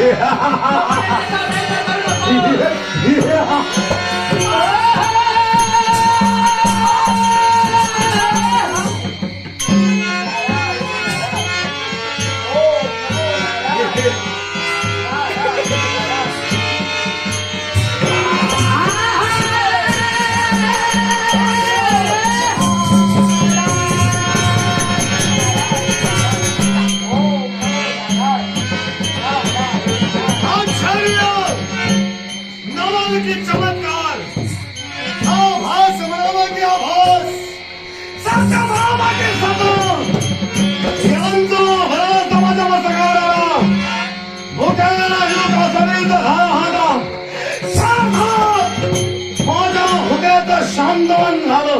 Yeah. চমৎকার কি চমৎকার আভাস মামা কি আভাস সত্য মামা কি সত্য জ্ঞান্ত ভারত মাতা সকারা ভোটার লোক আসলে দহা হাদা সাধা মজা হোগে তো শান্তবন ভালো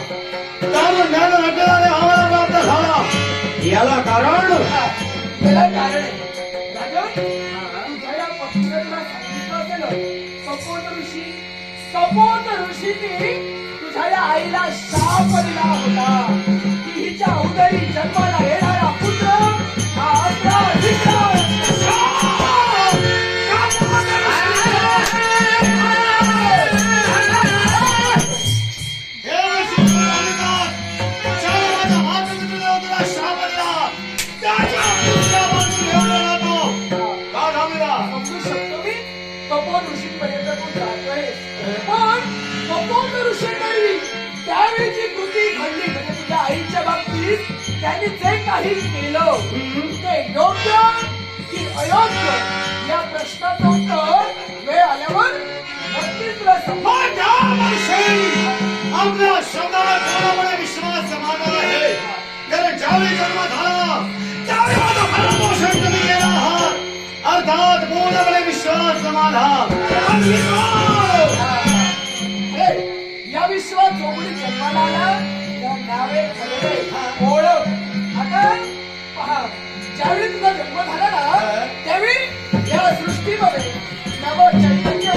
याला कारण? त्याला कारण. ऋषी तुझ्या या आईला शाप दिला होता. त्यांनी जे काही केलं ते योग्य की अयोग्य या प्रश्नाचं उत्तर वेळ आल्यावर नक्कीच तुला. आपल्या शब्दाला विश्वास समाधान आहे कारण ज्यावेळी जन्म झाला त्यावेळी माझा भरणपोषण तुम्ही केला आहात अर्थात विश्वास समाधान या सृष्टीमध्ये नव चैतन्य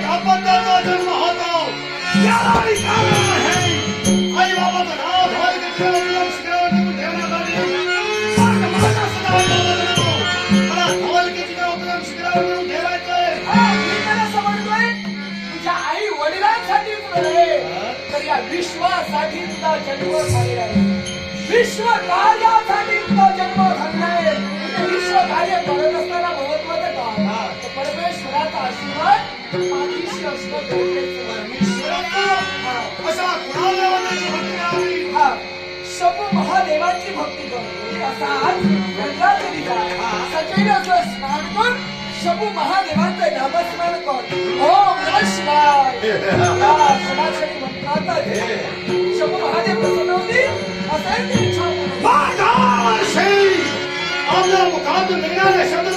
प्रत्येक जन्म होतो यालाही कारण आहे आई बाबाचं नाव मला ठेवायचंय समजतोय तुझ्या आई वडिलांसाठी तर या विश्वासाठी तुझा जन्म झालेला आहे विश्व कार्यासाठी तुझा जन्म झालेला आहे विश्व कार्य करत महादेवाची भक्ती कर असा आज गंगाजलीचा सचैल असं स्नान कर शपू महादेवांचं नामस्मरण कर या क्षणाक्षणी म्हणतात आहे. महादेव प्रसन्न होतील असायची इच्छा माझा श्री आपल्या मुखातून निघणाऱ्या शब्द